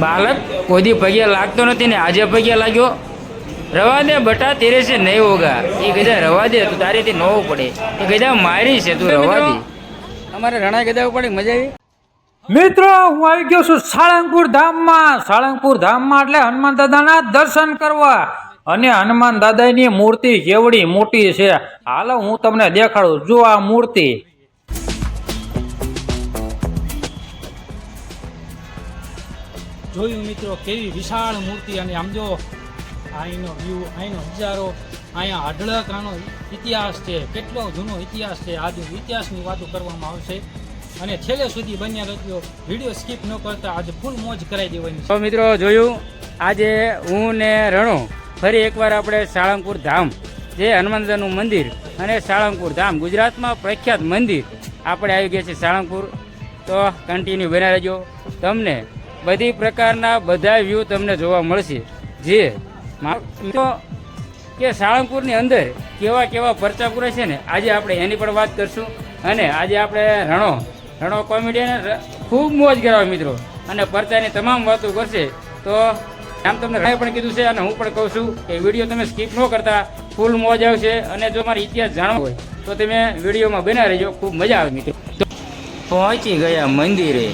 બાલક કોઈ દી પગે લાગતો નથી ને આજે પગે લાગ્યો. રવા દે બટા તેરે છે નહીં હોગા. એ ગજા રવા દે તું તારેથી નવો પડે. એ ગજા મારી છે તું રવા દે. અમારે રણા ગજા ઉપર મજા આવી? મિત્રો હું આવી ગયો છું સાળંગપુર ધામમાં. સાળંગપુર ધામમાં એટલે હનુમાન દાદાના દર્શન કરવા. અને હનુમાન દાદાની મૂર્તિ કેવડી મોટી છે. હાલો હું તમને દેખાડું. જો આ મૂર્તિ. જોયું મિત્રો કેવી વિશાળ મૂર્તિ અને આમ જો અહીંનો વ્યૂ અહીંનો નજારો, અહીંયા અઢળક ઇતિહાસ છે, કેટલો જૂનો ઇતિહાસ છે આજે ઇતિહાસની વાતો કરવામાં આવશે. અને છેલ્લે સુધી બન્યા રહેજો, વીડિયો સ્કીપ ન કરતા, આજે ફૂલ મોજ કરાવી દેવાની છે. તો મિત્રો જોયું, આજે હું ને રણો ફરી એકવાર આપણે સાળંગપુર ધામ, જે હનુમાનદાનું મંદિર અને સાળંગપુર ધામ, ગુજરાતમાં પ્રખ્યાત મંદિર આપણે આવી ગયા છીએ સાળંગપુર. તો કન્ટિન્યુ બના રહેજો. તમને બધી પ્રકારના બધા વ્યૂ તમને જોવા મળશે. જે મિત્રો, કે સાળંગપુરની અંદર કેવા કેવા પરચા પૂરે છે ને, આજે આપણે એની પણ વાત કરશું. અને આજે આપણે રણો રણો કોમેડિયન ખૂબ મોજ કરાવે મિત્રો. અને પરચાની તમામ વાતો કરશે, તો આમ તમને રાય પણ કીધું છે અને હું પણ કહું છું કે વીડિયો તમે સ્કીપ ન કરતા. ફૂલ મોજ આવશે અને જો મારો ઇતિહાસ જાણવો હોય, તો તમે વિડીયોમાં બના રહેજો. ખૂબ મજા આવે મિત્રો. પહોંચી ગયા મંદિરે.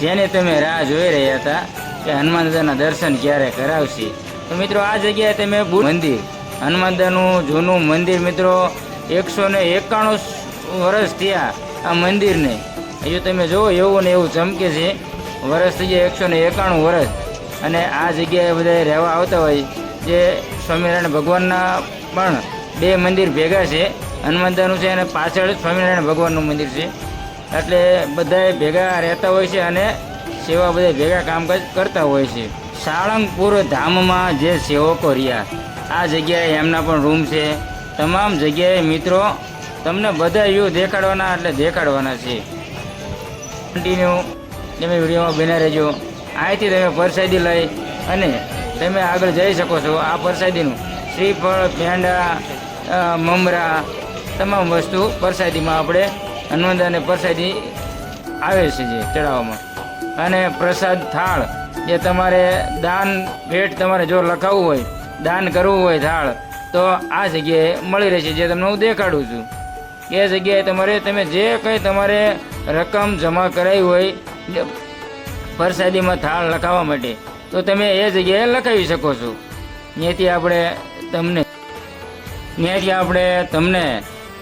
જેને તમે રાહ જોઈ રહ્યા હતા કે હનુમાન દાદાના દર્શન ક્યારે કરાવશે. તો મિત્રો, આ જગ્યાએ તમે મંદિર હનુમાન દાદાનું જૂનું મંદિર મિત્રો, એકસો ને એકાણું વર્ષ થયા આ મંદિરને. હજુ તમે જુઓ, એવું ને એવું ચમકે છે. વર્ષ થઈ ગયા એકસો ને એકાણું વર્ષ. અને આ જગ્યાએ બધા રહેવા આવતા હોય જે સ્વામિનારાયણ ભગવાનના પણ બે મંદિર ભેગા છે. હનુમાનદાનું છે અને પાછળ સ્વામિનારાયણ ભગવાનનું મંદિર છે. એટલે બધાએ ભેગા રહેતા હોય છે અને સેવા બધા ભેગા કામકાજ કરતા હોય છે. સાળંગપુર ધામમાં જે સેવકો રહ્યા, આ જગ્યાએ એમના પણ રૂમ છે. તમામ જગ્યાએ મિત્રો, તમને બધા વ્યૂ દેખાડવાના એટલે દેખાડવાના છે. કન્ટિન્યુ તમે વિડીયોમાં બના રહેજો. અહીંથી તમે પરસાદી લઈ અને તમે આગળ જઈ શકો છો આ પરસાદીનું. શ્રીફળ પેંડા મમરા, તમામ વસ્તુ પરસાદીમાં આપણે હનુમાનદાને પ્રસાદી આવે છે જે ચડાવવામાં. અને પ્રસાદ થાળ, જે તમારે દાન, ભેટ તમારે જો લખાવવું હોય, દાન કરવું હોય થાળ, તો આ જગ્યાએ મળી રહેશે. જે તમને હું દેખાડું છું, એ જગ્યાએ તમારે, તમે જે કંઈ તમારે રકમ જમા કરાવી હોય પ્રસાદીમાં થાળ લખાવવા માટે, તો તમે એ જગ્યાએ લખાવી શકો છો. ત્યાંથી આપણે તમને, ત્યાંથી આપણે તમને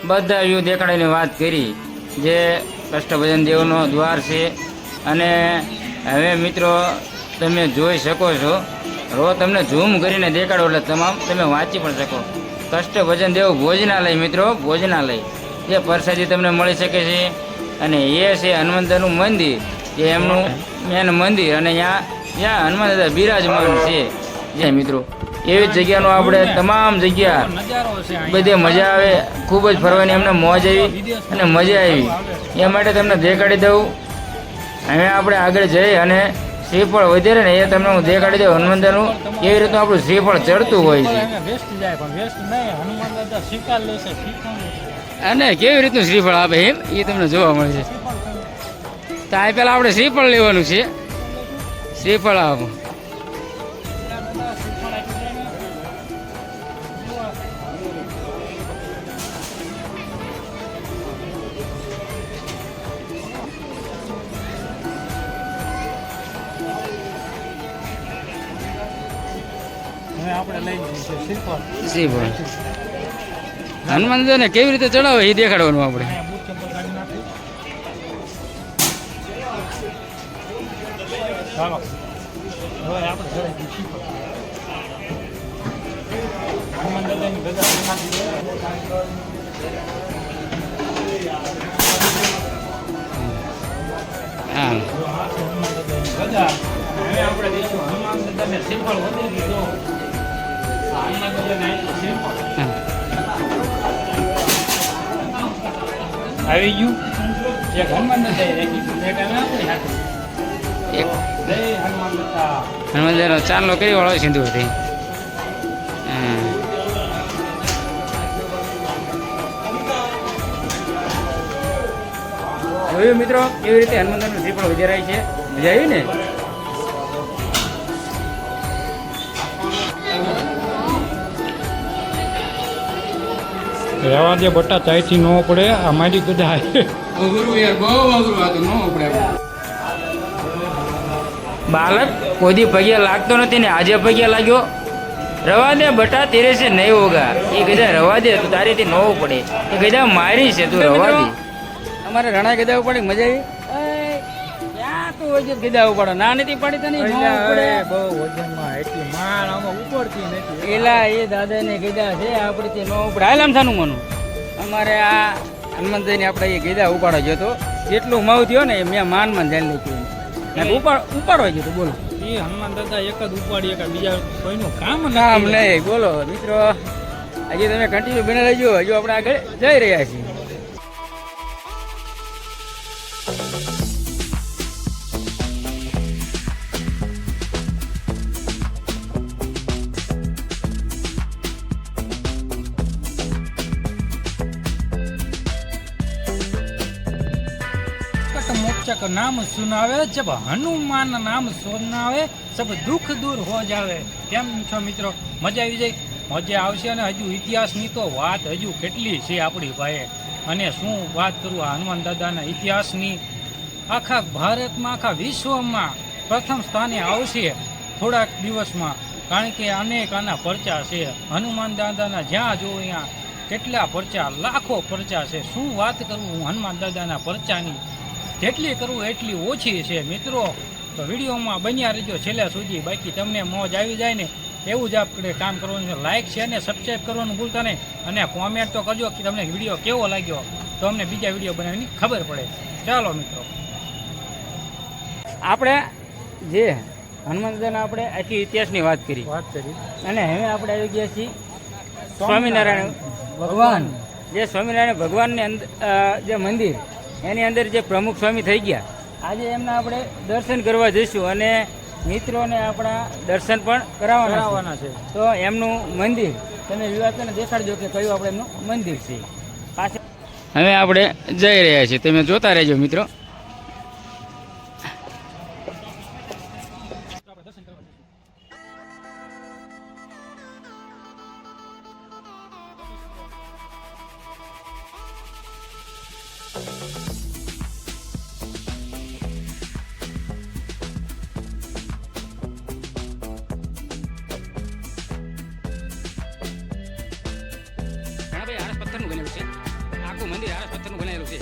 બધા વ્યૂ દેખાડીને વાત કરી. જે કષ્ટભજન દેવનો દ્વાર છે. અને હવે મિત્રો, તમે જોઈ શકો છો. રો તમને ઝૂમ કરીને દેખાડો એટલે તમામ તમે વાંચી પણ શકો. કષ્ટભજન દેવ ભોજનાલય મિત્રો, ભોજનાલય. જે પ્રસાદી તમને મળી શકે છે. અને એ છે હનુમંતનું મંદિર. જે એમનું મેન મંદિર. અને ત્યાં ત્યાં હનુમાન દાદા બિરાજમાન છે. જય મિત્રો. એવી જગ્યાનો આપણે તમામ જગ્યા બધે મજા આવે, ખૂબ જ ફરવાની અમને મોજ આવી અને મજા આવી. એ માટે તમને દેખાડી દઉં. હવે આપણે આગળ જઈ અને શ્રીફળ વધારે ને એ તમને હું દેખાડી દઉં હનુમંતરનું એવી રીતનું આપણું શ્રીફળ ચડતું હોય છે. અહીંયા. અને કેવી રીતનું શ્રીફળ આપે એમ? એ તમને જોવા મળે છે. તો આ પહેલાં આપણે શ્રીફળ લેવાનું છે. શ્રીફળ આપો. શ્રીફળ. શ્રીફળ હનુમાન દાદાને કેવી રીતે ચડાવે એ દેખાડવાનું આપણે આપણે. હનુમાન દાદાની શ્રીફળ વધારી આવી ગયું? જે હનુમાન હનુમાન હનુમાન ચાંદલો કરી વાળો સિંધુ હતી જોયું મિત્રો કેવી રીતે હનુમાનદાનું પણ વધારાય છે? મજા આવી ને? રહેવા દે બટા ચાયથી ન પડે આ મારી બધા બાલક કોઈ દી પગે લાગતો નથી ને આજે પગે લાગ્યો. રવા દે બટા તેરે છે નહીં હોગા એ કદા રવા દે તું તારીથી ન પડે એ કદા મારી છે તું રવા દે. અમારે રણા ગધા પડે મજા આવી? ક્યાં તું હોય છે ગધા ઉપાડો? ના નથી પાડી તને બહુ આમાં ઉપડતી નથી એલા એ દાદા ને કીધા છે આપણે તે ન ઉપડે. હાલ આમ થાનું મનું. અમારે આ હનુમંતભાઈ આપણે એ કીધા ઉપાડો ગયો તો. જેટલું મવ થયો ને મેં માન માન ધ્યાન લીધું ઉપાડ ઉપાડવા ગયો બોલો. એ હનુમાન દાદા એક જ ઉપાડી એક બીજા કોઈનું કામ નામ નહીં. બોલો મિત્રો આજે તમે કન્ટિન્યુ બને રહેજો. હજુ આપણે આગળ જઈ રહ્યા છીએ. નામ સુનાવે જબ હનુમાન નામ સુનાવે, સબ દુઃખ દૂર હો જાવે. કેમ છો મિત્રો? મજા આવી જાય? મજા આવશે અને હજુ ઇતિહાસની તો વાત હજુ કેટલી છે આપણી ભાઈ અને શું વાત કરું આ હનુમાન દાદાના ઇતિહાસની? આખા ભારતમાં, આખા વિશ્વમાં પ્રથમ સ્થાને આવશે થોડાક દિવસમાં. કારણ કે અનેક આના પરચા છે. હનુમાન દાદાના જ્યાં જો ત્યાં કેટલા પરચા, લાખો પરચા છે. શું વાત કરું હું હનુમાન દાદાના પરચાની? જેટલી કરવું એટલી ઓછી છે મિત્રો. તો વિડીયોમાં બન્યા રહેજો છેલ્લે સુધી. બાકી તમને મોજ આવી જાય ને એવું જ આપણે કામ કરવાનું છે. લાઇક છે ને સબસ્ક્રાઈબ કરવાનું ભૂલતા નહીં. અને કોમેન્ટ તો કરજો કે તમને વીડિયો કેવો લાગ્યો. તો અમને બીજા વીડિયો બનાવવાની ખબર પડે. ચાલો મિત્રો. આપણે જે હનુમાન દાદાના આપણે આખી ઇતિહાસની વાત કરી. વાત કરી. અને હવે આપણે આવી ગયા છીએ સ્વામિનારાયણ ભગવાન. જે સ્વામિનારાયણ ભગવાનની અંદર જે મંદિર એની અંદર જે પ્રમુખ સ્વામી થઈ ગયા આજે એમના આપણે દર્શન કરવા જઈશું અને મિત્રોને આપણા દર્શન પણ કરાવવાના છે. કરાવવાના છે. તો એમનું મંદિર તમે વિવાદને દેખાડજો કે કયું આપણે એમનું મંદિર છે. પાછળ હવે આપણે જઈ રહ્યા છીએ. તમે જોતા રહેજો મિત્રો. ઘણા છે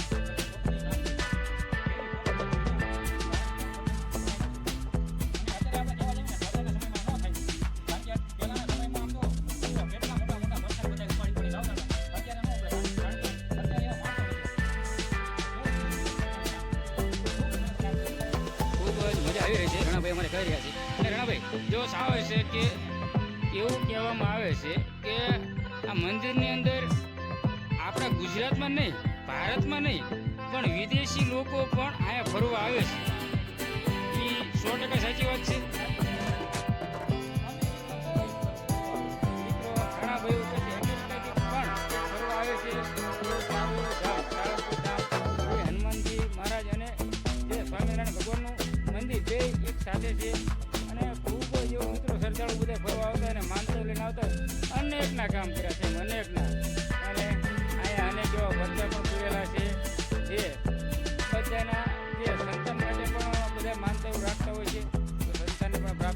આવી રહી છે. રણાભાઈ અમારે કહી રહ્યા છે. અને રણાભાઈ આવે છે કે એવું કહેવામાં આવે છે કે આ મંદિરની અંદર આપણા ગુજરાતમાં નહીં ભારતમાં નહીં, પણ વિદેશી લોકો પણ અહીંયા ફરવા આવે છે. એ સો ટકા સાચી વાત છે.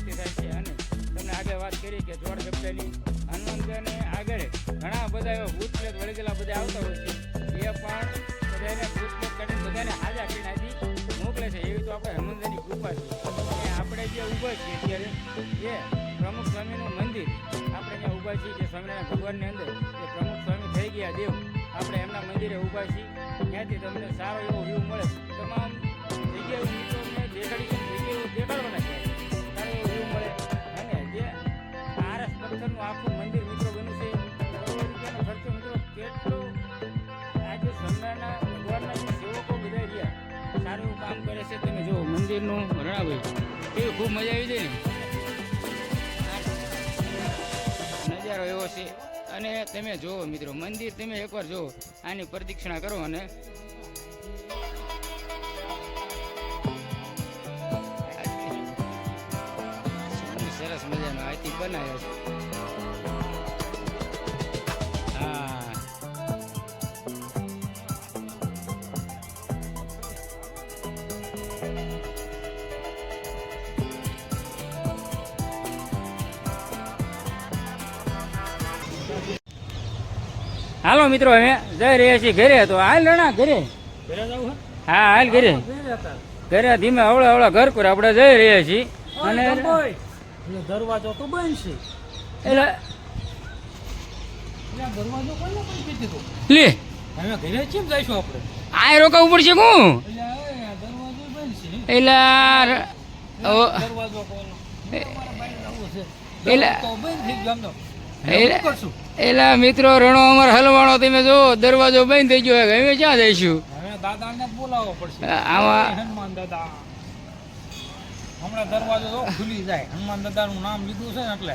પ્રાપ્તિ થાય છે. અને તમને આગળ વાત કરી કે જોડ ગપ્પેની હનુમાનજીને આગળ ઘણા બધા એવા ભૂત પ્રેત વળગેલા બધા આવતા હોય છે. એ પણ બધાને ભૂત કાઢીને બધાને હાજા કરીને મોકલે છે. એવી તો આપણે હનુમાનજીની કૃપા છે. અને આપણે જે ઊભા છીએ અત્યારે, એ પ્રમુખ સ્વામીનું મંદિર આપણે ત્યાં ઊભા છીએ જે સ્વામિનારાયણ ભગવાનની અંદર. એ પ્રમુખ સ્વામી થઈ ગયા દેવ. આપણે એમના મંદિરે ઊભા છીએ. ત્યાંથી તમને સારો એવો વ્યૂ મળે. તમામ જગ્યાએ દેખાડી દેખાડવાના છે. પથ્થરનું આખું મંદિર મિત્રો બન્યું છે. કરોડો રૂપિયાનો ખર્ચો મિત્રો કેટલો? આજે સ્વામિનારાયણના ભગવાનના જે સેવકો બધા રહ્યા, સારું કામ કરે છે. તમે જુઓ, મંદિરનું રણાભાઈ એ ખૂબ મજા આવી જાય ને. નજારો એવો છે. અને તમે જુઓ મિત્રો, મંદિર તમે એકવાર જુઓ, આની પ્રદક્ષિણા કરો અને સરસ મજાનો આથી બનાવ્યો છે હાલો મિત્રો હવે જઈ રહ્યા છીએ ઘરે. તો હાલ રણા ઘરે? હા? હાલ ઘરે. ઘરે ધીમે અવળા અવળા ઘર કરે આપણે જઈ રહ્યા છીએ. અને અને દરવાજો તો બંધ છે એટલે એટલે આ દરવાજો કોને પણ કીધી તું? લે. હવે ઘરે કેમ જઈશું આપણે? આ રોકાવું પડશે એટલે દરવાજો બંધ છે. એટલે કોનો એટલે-. એટલે- એલા મિત્રો રણો અમર હલવાણો તમે જો દરવાજો બંધ થઈ ગયો હવે ક્યાં જઈશું? દાદાને બોલાવવો પડશે. આમાં- દાદા. હમણાં દરવાજો ખુલી જાય. હનુમાન દાદાનું નામ લીધું છે ને એટલે.